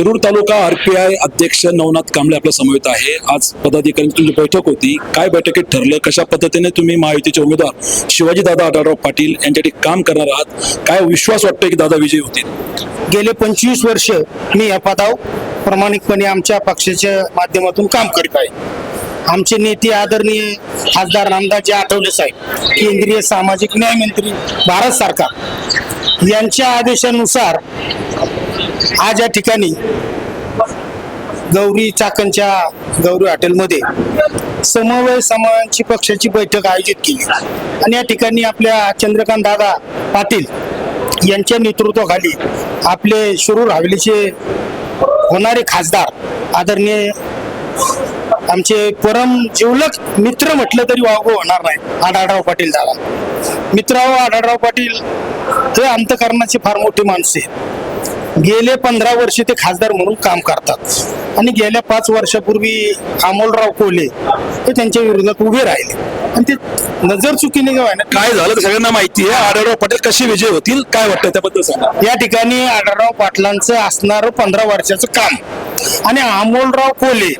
शिरूर तालुका RPI अध्यक्ष नवनाथ कांबळे आपल्या समवेत आहे. आज पदाधिकाऱ्यांची तुमची बैठक होती काय बैठकीत ठरलं कशा पद्धतीने तुम्ही महायुतीचे उमेदवार शिवाजीदादा आढळराव पाटील यांच्यासाठी काम करणार आहात काय विश्वास वाटतोय की दादा विजयी होतील? गेले पंचवीस वर्ष मी या पदावर प्रामाणिकपणे आमच्या पक्षाच्या माध्यमातून काम करीत आहे. आमचे नेते आदरणीय खासदार रामदासजी आठवले साहेब केंद्रीय सामाजिक न्याय मंत्री भारत सरकार यांच्या आदेशानुसार आज या ठिकाणी गौरी चाकणच्या गौरी हॉटेलमध्ये समवय समाजाची पक्षाची बैठक आयोजित केली आणि या ठिकाणी आपल्या चंद्रकांत दादा पाटील यांच्या नेतृत्वाखाली आपले शिरूर हवेलीचे होणारे खासदार आदरणीय आमचे परम जिवलक मित्र म्हटलं तरी वागू होणार नाही आढळराव पाटील दादा मित्राव आढळराव पाटील हे अंतकरणाचे फार मोठे माणसे आहेत. गेले पंधरा वर्ष ते खासदार म्हणून काम करतात. आणि गेल्या पाच वर्षापूर्वी अमोलराव कोले हे त्यांच्या विरोधात उभे राहिले. आणि ते नजर चुकीने काय झालं ते सगळ्यांना माहिती आहे. आढळराव पाटील कसे विजय होतील? काय वाटतं त्याबद्दल सांगा. या ठिकाणी आढळराव पाटलांचं असणारं पंधरा वर्षाचं काम. आणि अमोलराव कोले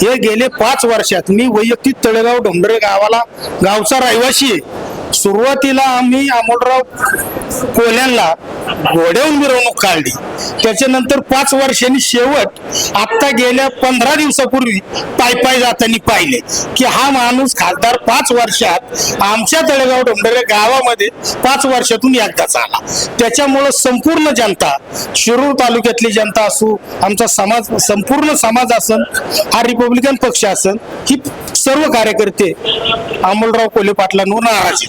हे गेले पाच वर्षात मी वैयक्तिक तळेगाव डोंबरे गावाला गावचा रहिवासी आहे. सुरुवातीला आम्ही अमोलराव कोल्यांना घोड्याहून मिरवणूक काढली. त्याच्यानंतर पाच वर्षांनी शेवट आता गेल्या पंधरा दिवसापूर्वी पाय पाय जाताना पाहिले की हा माणूस खासदार पाच वर्षात आमच्या तळेगाव डोंबरे गावामध्ये पाच वर्षातून एकदाच आला. त्याच्यामुळं संपूर्ण जनता शिरूर तालुक्यातली जनता असू आमचा समाज संपूर्ण समाज असन हा रिपब्लिकन पक्ष असन ही सर्व कार्यकर्ते अमोलराव कोले पाटलांवर नाराज